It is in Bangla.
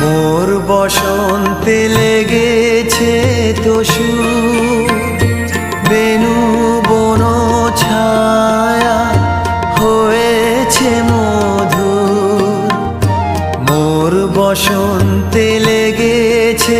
মোর বসন্তে লেগেছে তসু। বেনু বন ছায়া হয়েছে মধু। মোর বসন্তে লেগেছে